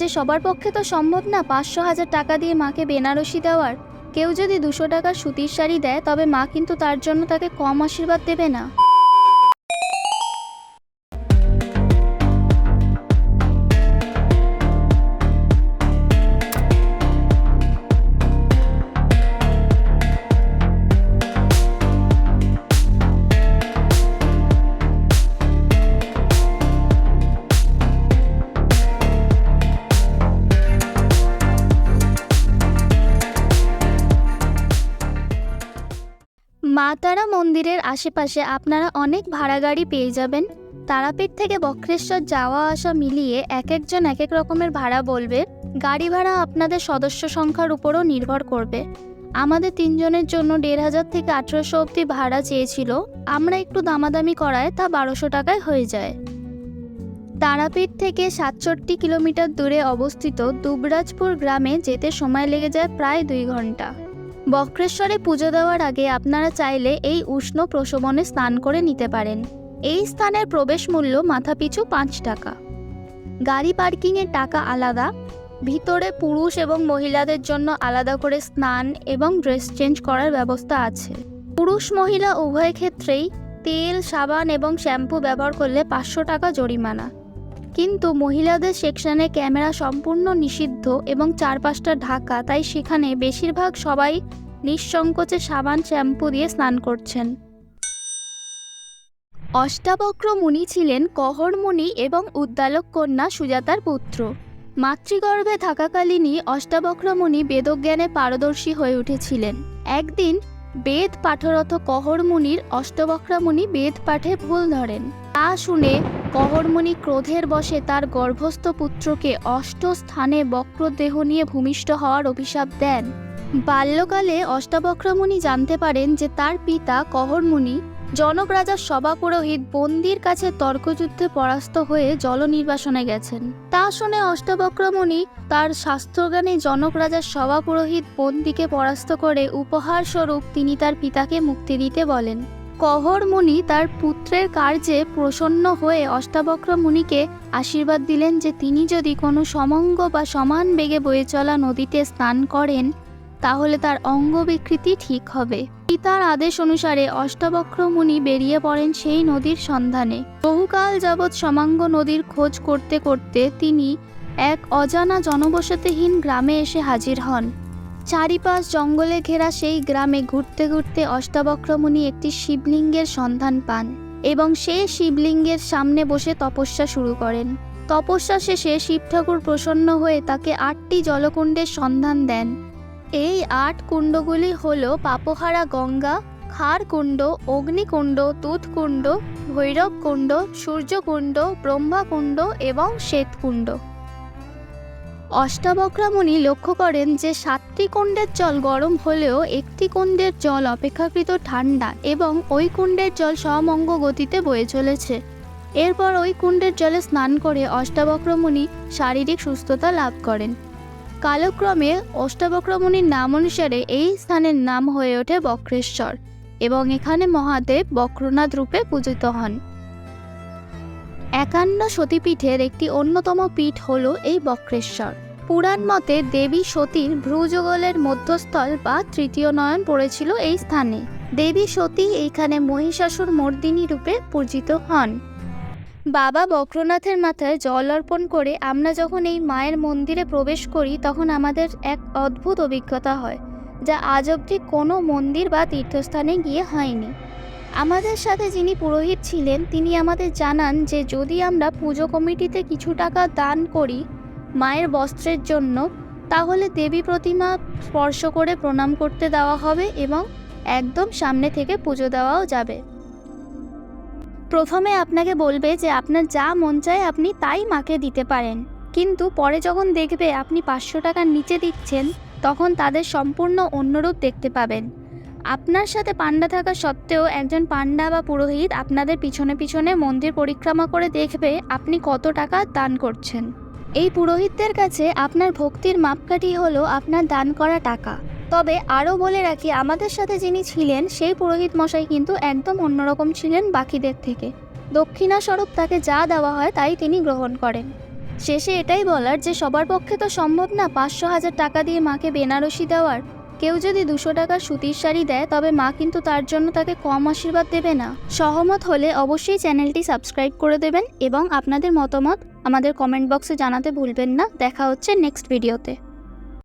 যে সবার পক্ষে তো সম্ভব না পাঁচশো হাজার টাকা দিয়ে মাকে বেনারসি দেওয়ার। কেউ যদি দুশো টাকার সুতির শাড়ি দেয়, তবে মা কিন্তু তার জন্য তাকে কম আশীর্বাদ দেবে না। মা তারা মন্দিরের আশেপাশে আপনারা অনেক ভাড়া গাড়ি পেয়ে যাবেন। তারাপীঠ থেকে বক্রেশ্বর যাওয়া আসা মিলিয়ে এক একজন এক এক রকমের ভাড়া বলবে। গাড়ি ভাড়া আপনাদের সদস্য সংখ্যার উপরও নির্ভর করবে। আমাদের তিনজনের জন্য দেড় হাজার থেকে আঠেরোশো অবধি ভাড়া চেয়েছিল। আমরা একটু দামাদামি করায় তা বারোশো টাকায় হয়ে যায়। তারাপীঠ থেকে সাতষট্টি কিলোমিটার দূরে অবস্থিত দুবরাজপুর গ্রামে যেতে সময় লেগে যায় প্রায় দুই ঘণ্টা। বক্রেশ্বরে পুজো দেওয়ার আগে আপনারা চাইলে এই উষ্ণ প্রশমনে স্নান করে নিতে পারেন। এই স্থানের প্রবেশ মূল্য মাথাপিছু পাঁচ টাকা। গাড়ি পার্কিংয়ের টাকা আলাদা। ভিতরে পুরুষ এবং মহিলাদের জন্য আলাদা করে স্নান এবং ড্রেস চেঞ্জ করার ব্যবস্থা আছে। পুরুষ মহিলা উভয় ক্ষেত্রেই তেল, সাবান এবং শ্যাম্পু ব্যবহার করলে পাঁচশো টাকা জরিমানা। কিন্তু মহিলাদের সেকশনে ক্যামেরা সম্পূর্ণ নিষিদ্ধ এবং চারপাশটা ঢাকা, তাই সেখানে বেশিরভাগ সবাই নিঃসংকোচে সাবান, শ্যাম্পু দিয়ে স্নান করছেন। অষ্টাবক্র মুনি ছিলেন কহর মুনি এবং উদ্দালক কন্যা সুজাতার পুত্র। মাতৃগর্ভে থাকাকালীনই অষ্টাবক্র মুনি বেদজ্ঞানে পারদর্শী হয়ে উঠেছিলেন। একদিন বেদ পাঠরত কহর মুনির অষ্টবক্রা বেদ পাঠে ভুল ধরেন। তা শুনে কহরমণি ক্রোধের বশে তার গর্ভস্থ পুত্রকে অষ্ট স্থানে বক্রদেহ নিয়ে ভূমিষ্ঠ হওয়ার অভিশাপ দেন। বাল্যকালে অষ্টাবক্রমণি জানতে পারেন যে তার পিতা কহরমুনি জনক রাজার সভা পুরোহিত বন্দির কাছে তর্কযুদ্ধে পরাস্ত হয়ে জল নির্বাসনে গেছেন। তা শুনে অষ্টাবক্রমণি তার শাস্ত্রজ্ঞানী জনক রাজার সভা পুরোহিত বন্দিকে পরাস্ত করে উপহার স্বরূপ তিনি তার পিতাকে মুক্তি দিতে বলেন। কহর মুনি তার পুত্রের কার্যে প্রসন্ন হয়ে অষ্টাবক্র মুনিকে আশীর্বাদ দিলেন যে তিনি যদি কোনো সমঙ্গ বা সমান বেগে বয়ে চলা নদীতে স্নান করেন, তাহলে তার অঙ্গ বিকৃতি ঠিক হবে। পিতার আদেশ অনুসারে অষ্টাবক্র মুনি বেরিয়ে পড়েন সেই নদীর সন্ধানে। বহুকাল যাবৎ সমাঙ্গ নদীর খোঁজ করতে করতে তিনি এক অজানা জনবসতিহীন গ্রামে এসে হাজির হন। চারিপাশ জঙ্গলে ঘেরা সেই গ্রামে ঘুরতে ঘুরতে অষ্টাবক্রমণি একটি শিবলিঙ্গের সন্ধান পান এবং সে শিবলিঙ্গের সামনে বসে তপস্যা শুরু করেন। তপস্যা শেষে শিব ঠাকুর প্রসন্ন হয়ে তাকে আটটি জলকুণ্ডের সন্ধান দেন। এই আট কুণ্ডগুলি হল পাপহারা গঙ্গা, খারকুণ্ড, অগ্নিকুণ্ড, তুতকুণ্ড, ভৈরবকুণ্ড, সূর্যকুণ্ড, ব্রহ্মাকুণ্ড এবং শ্বেতকুণ্ড। অষ্টাবক্রামণি লক্ষ্য করেন যে সাতটি কুণ্ডের জল গরম হলেও একটি কুণ্ডের জল অপেক্ষাকৃত ঠান্ডা এবং ওই কুণ্ডের জল সমঙ্গ গতিতে বয়ে চলেছে। এরপর ওই কুণ্ডের জলে স্নান করে অষ্টাবক্রমণি শারীরিক সুস্থতা লাভ করেন। কালক্রমে অষ্টাবক্রমণির নাম অনুসারে এই স্থানের নাম হয়ে ওঠে বক্রেশ্বর এবং এখানে মহাদেব বক্রনাথ রূপে পূজিত হন। একান্ন সতীপীঠের একটি অন্যতম পীঠ হল এই বক্রেশ্বর। পুরাণ মতে দেবী সতীর ভ্রুযুগলের মধ্যস্থল বা তৃতীয় নয়ন পড়েছিল এই স্থানে। দেবী সতী এইখানে মহিষাসুর মর্দিনী রূপে পূজিত হন। বাবা বক্রনাথের মাথায় জল অর্পণ করে আমরা যখন এই মায়ের মন্দিরে প্রবেশ করি তখন আমাদের এক অদ্ভুত অভিজ্ঞতা হয়, যা আজ অবধি কোনো মন্দির বা তীর্থস্থানে গিয়ে হয়নি। আমাদের সাথে যিনি পুরোহিত ছিলেন, তিনি আমাদের জানান যে যদি আমরা পুজো কমিটিতে কিছু টাকা দান করি মায়ের বস্ত্রের জন্য, তাহলে দেবী প্রতিমা স্পর্শ করে প্রণাম করতে দেওয়া হবে এবং একদম সামনে থেকে পুজো দেওয়াও যাবে। প্রথমে আপনাকে বলবে যে আপনার যা মন চায় আপনি তাই মাকে দিতে পারেন। কিন্তু পরে যখন দেখবে আপনি পাঁচশো টাকার নিচে দিচ্ছেন, তখন তাদের সম্পূর্ণ অন্যরূপ দেখতে পাবেন। আপনার সাথে পান্ডা থাকা সত্ত্বেও একজন পান্ডা বা পুরোহিত আপনাদের পিছনে পিছনে মন্দির পরিক্রমা করে দেখবে আপনি কত টাকা দান করছেন। এই পুরোহিতদের কাছে আপনার ভক্তির মাপকাঠি হলো আপনার দান করা টাকা। তবে আরও বলে রাখি, আমাদের সাথে যিনি ছিলেন, সেই পুরোহিত মশাই কিন্তু একদম অন্যরকম ছিলেন বাকিদের থেকে। দক্ষিণাস্বরূপ তাকে যা দেওয়া হয় তাই তিনি গ্রহণ করেন। শেষে এটাই বলার যে সবার পক্ষে তো সম্ভব না পাঁচশো হাজার টাকা দিয়ে মাকে বেনারসি দেওয়ার। কেউ যদি দুশো টাকার সুতির শাড়ি দেয়, তবে মা কিন্তু তার জন্য তাকে কম আশীর্বাদ দেবে না। সহমত হলে অবশ্যই চ্যানেলটি সাবস্ক্রাইব করে দেবেন এবং আপনাদের মতামত আমাদের কমেন্ট বক্সে জানাতে ভুলবেন না। দেখা হচ্ছে নেক্সট ভিডিওতে।